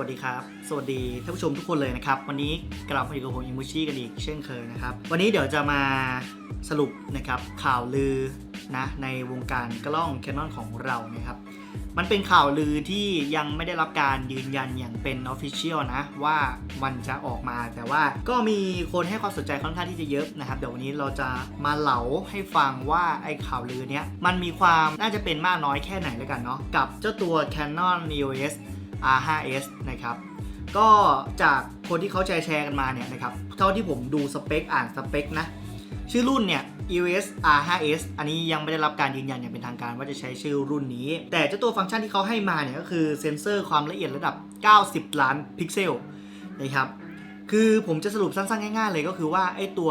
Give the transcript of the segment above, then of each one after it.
วัสดีครับ สวัสดีท่านผู้ชมทุกคนเลยนะครับ วันนี้กลับมาอยู่กับผมอิมูชิกันอีกเช่นเคยนะครับ วันนี้เดี๋ยวจะมาสรุปนะครับข่าวลือนะในวงการกล้อง Canon ของเรานะครับ มันเป็นข่าวลือที่ยังไม่ได้รับการยืนยันอย่างเป็น Official นะ ว่ามันจะออกมาแต่ว่าก็มีคนให้ความสนใจค่อนข้างที่จะเยอะนะครับ เดี๋ยววันนี้เราจะมาเหลาให้ฟังว่าไอ้ข่าวลือเนี้ยมันมีความน่าจะเป็นมากน้อยแค่ไหนแล้วกันเนาะกับเจ้าตัว Canon EOS R5s นะครับก็จากคนที่เขาแชร์แชร์กันมาเนี่ยนะครับเท่าที่ผมดูสเปคอ่านสเปคนะชื่อรุ่นเนี่ย EOS R5s อันนี้ยังไม่ได้รับการยืนยันอย่างเป็นทางการว่าจะใช้ชื่อรุ่นนี้ แต่เจ้าตัวฟังก์ชันที่เขาให้มาเนี่ยก็คือเซ็นเซอร์ความละเอียดระดับ 90 ล้านพิกเซลนะครับคือผมจะสรุปสั้นๆ ง่ายๆ เลยก็คือว่าไอ้ตัว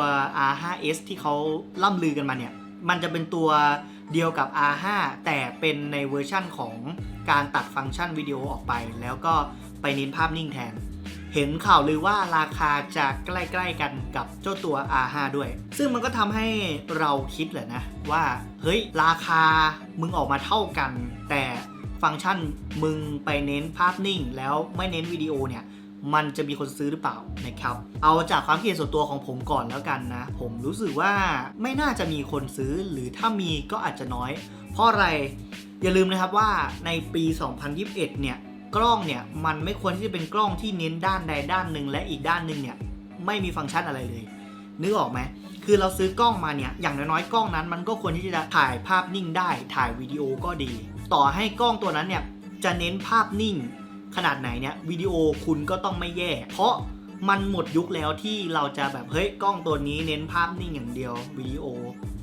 R5s ที่เขาล่ำลือกันมาเนี่ย มันจะเป็นตัว เดียวกับ R5 แต่เป็นในเวอร์ชั่นของการตัดฟังก์ชันวิดีโอออกไป แล้วก็ไปเน้นภาพนิ่งแทน เห็นข่าวลือว่าราคาจะใกล้ๆกันกับเจ้าตัว R5 ด้วย ซึ่งมันก็ทำให้เราคิดแหละนะ ว่า เฮ้ย ราคามึงออกมาเท่ากัน แต่ฟังก์ชันมึงไปเน้นภาพนิ่งแล้วไม่เน้นวิดีโอเนี่ย มันจะมีคนซื้อหรือเปล่านะครับ เอาจากความคิดเห็นส่วนตัวของผมก่อนแล้วกันนะ ผมรู้สึกว่าไม่น่าจะมีคนซื้อหรือถ้ามีก็อาจจะน้อย เพราะอะไรอย่าลืมนะครับว่าในปี 2021 เนี่ยกล้องเนี่ยมันไม่ควรที่จะเป็นกล้องที่เน้นด้านใดด้านหนึ่งและอีกด้านหนึ่งเนี่ยไม่มีฟังก์ชันอะไรเลย นึกออกไหมคือเราซื้อกล้องมาเนี่ยอย่างน้อยๆกล้องนั้นมันก็ควรที่จะถ่ายภาพนิ่งได้ ถ่ายวิดีโอก็ดี ต่อให้กล้องตัวนั้นเนี่ยจะเน้นภาพนิ่ง ขนาดไหนเนี่ยวิดีโอคุณก็ต้องไม่แย่ เพราะมันหมดยุคแล้วที่เราจะแบบเฮ้ยกล้องตัวนี้เน้นภาพนิ่งอย่างเดียววิดีโอ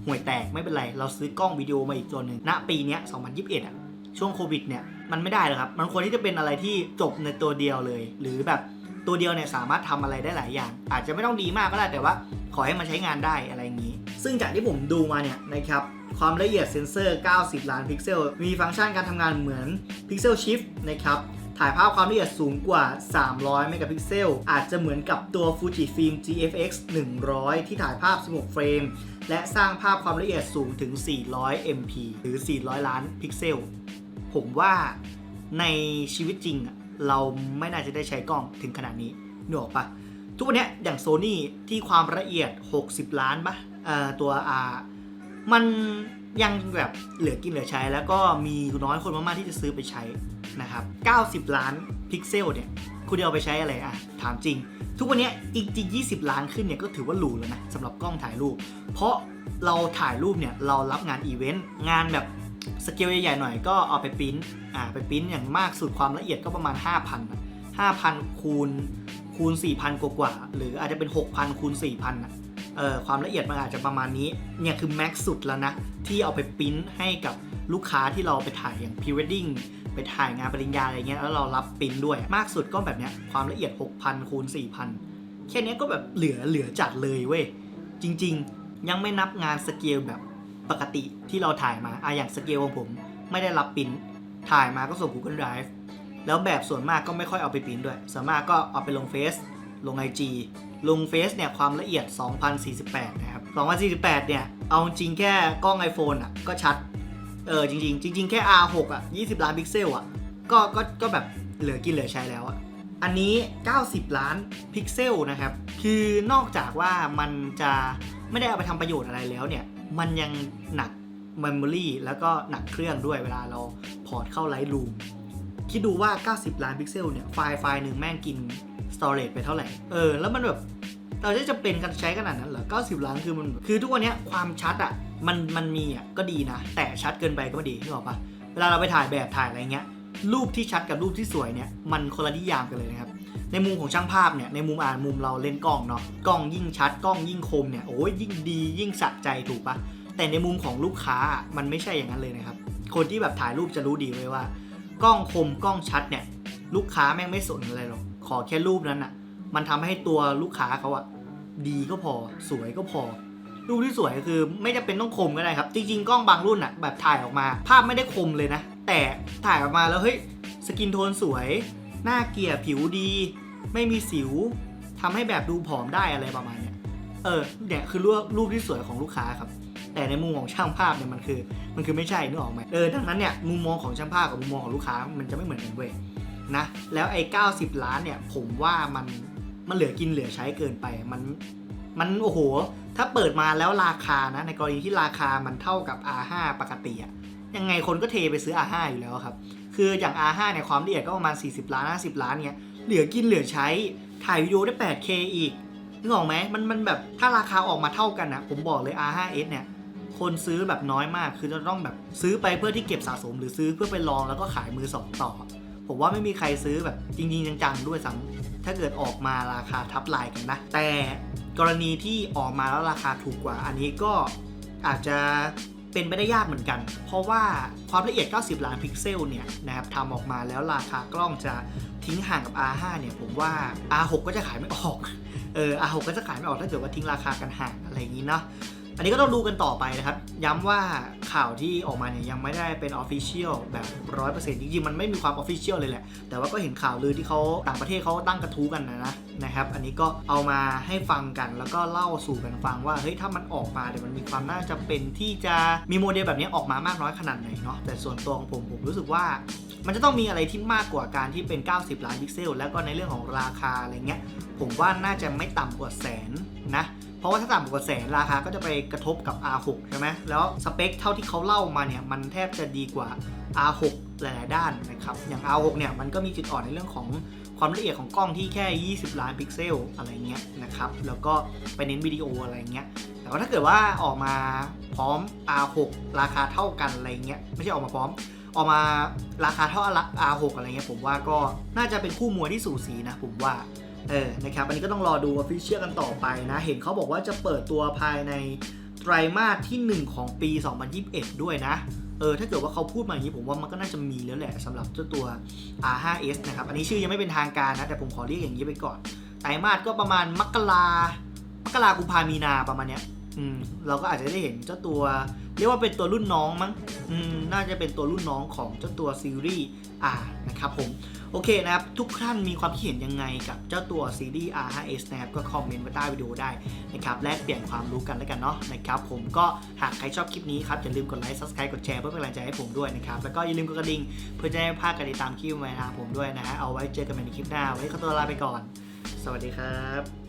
ห่วยแตกไม่เป็นไรเราซื้อกล้องวิดีโอมาอีกตัวหนึ่งณปีนี้ย2021อะช่วงโควิดเนี่ยมันไม่ได้หรอกครับ มันควรที่จะเป็นอะไรที่จบในตัวเดียวเลย หรือแบบตัวเดียวเนี่ยสามารถทำอะไรได้หลายอย่าง อาจจะไม่ต้องดีมากก็ได้แต่ว่า ขอให้มันใช้งานได้อะไรอย่างนี้ ซึ่งจากที่ผมดูมาเนี่ยนะครับความละเอียดเซนเซอร์ 90 ล้านพิกเซล มีฟังก์ชันการทำงานเหมือน Pixel Shift นะครับ ถ่ายภาพความละเอียดสูงกว่า 300 เมกะพิกเซล อาจจะเหมือนกับตัว Fujifilm GFX 100 ที่ถ่ายภาพ 16 เฟรม และสร้างภาพความละเอียดสูงถึง 400 MP หรือ 400 ล้านพิกเซล ผมว่าในชีวิตจริงเราไม่น่าจะได้ใช้กล้องถึงขนาดนี้นึกออกปะทุกวันนี้อย่างโซนี่ที่ความละเอียด 60 ล้านปะตัว R มันยังแบบเหลือกินเหลือใช้ แล้วก็มีน้อยคนมากๆที่จะซื้อไปใช้ นะครับ 90 ล้านพิกเซลเนี่ยคุณจะเอาไปใช้อะไรอะถามจริง ทุกวันนี้ยจริง 20 ล้านขึ้นเนี่ยก็ถือว่าหรูแล้วนะสำหรับกล้องถ่ายรูป เพราะเราถ่ายรูปเนี่ยเรารับงานอีเวนต์งานแบบสเกลใหญ่ๆหน่อยก็เอาไปปริ้นอ่าไปปริ้นอย่างมากสุดความละเอียดก็ประมาณ 5,000 5,000 คูณคูณ 4,000 กว่าๆหรืออาจจะเป็น 6,000 คูณ 4,000อะเอ่อความละเอียดมันอาจจะประมาณนี้เนี่ยคือแม็กสุดแล้วนะ ที่เอาไปปริ้นให้กับลูกค้าที่เราไปถ่ายอย่างพรีเวดดิ้ง ไปถ่ายงานปริญญาอะไรเงี้ยแล้วเรารับปริ้นด้วย มากสุดก็แบบเนี้ยความละเอียด 6,000คูณ4,000 แค่นี้ก็แบบเหลือเหลือจัดเลยเว้ย จริง ๆ ยังไม่นับงานสเกลแบบปกติที่เราถ่ายมาอะอย่างสเกลของผมไม่ได้รับปริ้นถ่ายมาก็ส่ง Google Drive แล้วแบบส่วนมากก็ไม่ค่อยเอาไปปริ้นด้วยส่วนมากก็เอาไปลงเฟซลง IG ลงเฟซเนี่ยความละเอียด 2048 นะครับ 2048 เนี่ย เอาจริงแค่กล้อง iPhone อะก็ชัด เออจริงๆจริง ๆ แค่ R6 อะ 20 ล้านพิกเซลอะก็ก็ก็แบบเหลือกินเหลือใช้แล้วอะอันนี้ 90 ล้านพิกเซลนะครับ คือนอกจากว่ามันจะไม่ได้เอาไปทำประโยชน์อะไรแล้วเนี่ย มันยังหนัก Memory แล้วก็หนักเครื่องด้วยเวลาเราพอร์ตเข้า Lightroom คิดดูว่า 90 ล้านพิกเซลเนี่ย ไฟล์ไฟล์หนึ่งแม่งกิน storage ไปเท่าไหร่ เออ แล้วมันแบบ เราจะจะเป็นการใช้ขนาดนั้นเหรอ 90 ล้านคือมัน คือทุกวันนี้ความชัดอะมัน มันมีอะก็ดีนะ แต่ชัดเกินไปก็ไม่ดีนึกออกปะเวลาเราไปถ่ายแบบถ่ายอะไรเงี้ย รูปที่ชัดกับรูปที่สวยเนี่ย มันคนละนิยามกันเลยนะครับ ในมุมของช่างภาพเนี่ย ในมุมอ่านมุมเราเล่นกล้องเนาะ กล้องยิ่งชัด กล้องยิ่งคมเนี่ย โอ้ยยิ่งดียิ่งสะใจถูกปะแต่ในมุมของลูกค้ามันไม่ใช่อย่างนั้นเลยนะครับ คนที่แบบถ่ายรูปจะรู้ดีเลยว่า กล้องคมกล้องชัดเนี่ย ลูกค้าแม่งไม่สนอะไรหรอก ขอแค่รูปนั้นอะ มันทำให้ตัวลูกค้าเขาอะดีก็พอสวยก็พอ รูปที่สวยคือไม่จำเป็นต้องคมก็ได้ครับ จริง ๆ กล้องบางรุ่นอะแบบถ่ายออกมา ภาพไม่ได้คมเลยนะ แต่ถ่ายออกมาแล้วเฮ้ยสกินโทนสวย หน้าเกลี่ยผิวดี ไม่มีสิวทำให้แบบดูผอมได้อะไรประมาณเนี้ยเออเนี่ยคือรูปรูปที่สวยของลูกค้าครับ แต่ในมุมของช่างภาพเนี่ยมันคือ มันคือไม่ใช่นึกออกไหมเออดังนั้นเนี่ยมุมมองของช่างภาพกับมุมมองของลูกค้ามันจะไม่เหมือนกันเว้ยนะแล้วไอ้90 ล้านเนี่ยผมว่ามัน มันเหลือกินเหลือใช้เกินไป มันมันโอ้โห ถ้าเปิดมาแล้วราคานะ ในกรณีที่ราคามันเท่ากับ R5 ปกติอะยังไงคนก็เทไปซื้อ R5 อยู่แล้วครับ คืออย่าง R5 เนี่ยความละเอียดก็ประมาณ 40 ล้าน 50 ล้านเนี่ยเหลือกินเหลือใช้ ถ่ายวิดีโอได้ 8K อีกนึกออกไหมมันมันแบบถ้าราคาออกมาเท่ากันนะผมบอกเลย R5S เนี่ยคนซื้อแบบน้อยมาก คือจะต้องแบบซื้อไปเพื่อที่เก็บสะสม หรือซื้อเพื่อไปลองแล้วก็ขายมือสองต่อ ผมว่าไม่มีใครซื้อแบบจริง ๆ จังๆด้วยซ้ำถ้าเกิดออกมาราคาทับลายกันนะ แต่กรณีที่ออกมาแล้วราคาถูกกว่า อันนี้ก็อาจจะเป็นไปได้ยากเหมือนกัน เพราะว่าความละเอียด 90 ล้านพิกเซลเนี่ยนะครับทำออกมาแล้วราคากล้องจะทิ้งห่างกับ R5 เนี่ยผมว่า R6 ก็จะขายไม่ออก เออ R6 ก็จะขายไม่ออกถ้าเกิดว่าทิ้งราคากันห่างอะไรอย่างนี้เนาะ อันนี้ก็ต้องดูกันต่อไปนะครับ ย้ำว่าข่าวที่ออกมาเนี่ยยังไม่ได้เป็นออฟฟิเชียลแบบ100%จริงๆ มันไม่มีความออฟฟิเชียลเลยแหละ แต่ว่าก็เห็นข่าวลือที่เขาต่างประเทศเขาตั้งกระทู้กันนะนะนะครับ อันนี้ก็เอามาให้ฟังกันแล้วก็เล่าสู่กันฟังว่าเฮ้ยถ้ามันออกมาเดี๋ยวมันมีความน่าจะเป็นที่จะมีโมเดลแบบนี้ออกมามากน้อยขนาดไหนเนาะแต่ส่วนตัวของผมผมรู้สึกว่ามันจะต้องมีอะไรที่มากกว่าการที่เป็น 90 ล้านพิกเซล แล้วก็ในเรื่องของราคาอะไรเงี้ย ผมว่าน่าจะไม่ต่ำกว่าแสน เพราะว่าถ้าต่ำกว่าแสนราคาก็จะไปกระทบกับ R6 ใช่ไหมแล้วสเปคเท่าที่เขาเล่ามาเนี่ยมันแทบจะดีกว่า R6 หลายๆด้านนะครับ อย่าง R6 เนี่ยมันก็มีจุดอ่อนในเรื่องของความละเอียดของกล้องที่แค่ 20 ล้านพิกเซลอะไรเงี้ยนะครับ แล้วก็ไปเน้นวิดีโออะไรเงี้ย แต่ว่าถ้าเกิดว่าออกมาพร้อม R6 ราคาเท่ากันอะไรเงี้ย ไม่ใช่ออกมาพร้อม ออกมาราคาเท่า R6 อะไรเงี้ยผมว่าก็น่าจะเป็นคู่มวยที่สูสีนะผมว่า เออนะครับอันนี้ก็ต้องรอดูออฟฟิเชียลกันต่อไปนะ เห็นเขาบอกว่าจะเปิดตัวภายในไตรมาสที่ 1 ของปี 2021 ด้วยนะเออถ้าเกิดว่าเขาพูดมาอย่างนี้ผมว่ามันก็น่าจะมีแล้วแหละสำหรับเจ้าตัว R5S นะครับ อันนี้ชื่อยังไม่เป็นทางการนะ แต่ผมขอเรียกอย่างนี้ไปก่อน ไตรมาสก็ประมาณมกรามกรากุมภามีนาประมาณเนี้ย อืมเราก็อาจจะได้เห็นเจ้าตัว เรียกว่าเป็นตัวรุ่นน้องมั้งอืมน่าจะเป็นตัวรุ่นน้องของเจ้าตัวซีรีส์ R นะครับผมโอเคนะครับทุกท่านมีความคิดเห็นยังไงกับเจ้าตัวซีรีส์ R5S นะครับก็คอมเมนต์มาใต้วิดีโอได้นะครับแลกเปลี่ยนความรู้กันแล้วกันเนาะนะครับผมก็หากใครชอบคลิปนี้ครับอย่าลืมกดไลค์ subscribe กดแชร์เพื่อเป็นกำลังใจให้ผมด้วยนะครับแล้วก็อย่าลืมกดกระดิ่งเพื่อจะได้ไม่พลาดการติดตามคลิปใหม่ๆทางผมด้วยนะฮะเอาไว้เจอกันใหม่ในคลิปหน้าไว้ขอตัวลาไปก่อน สวัสดีครับ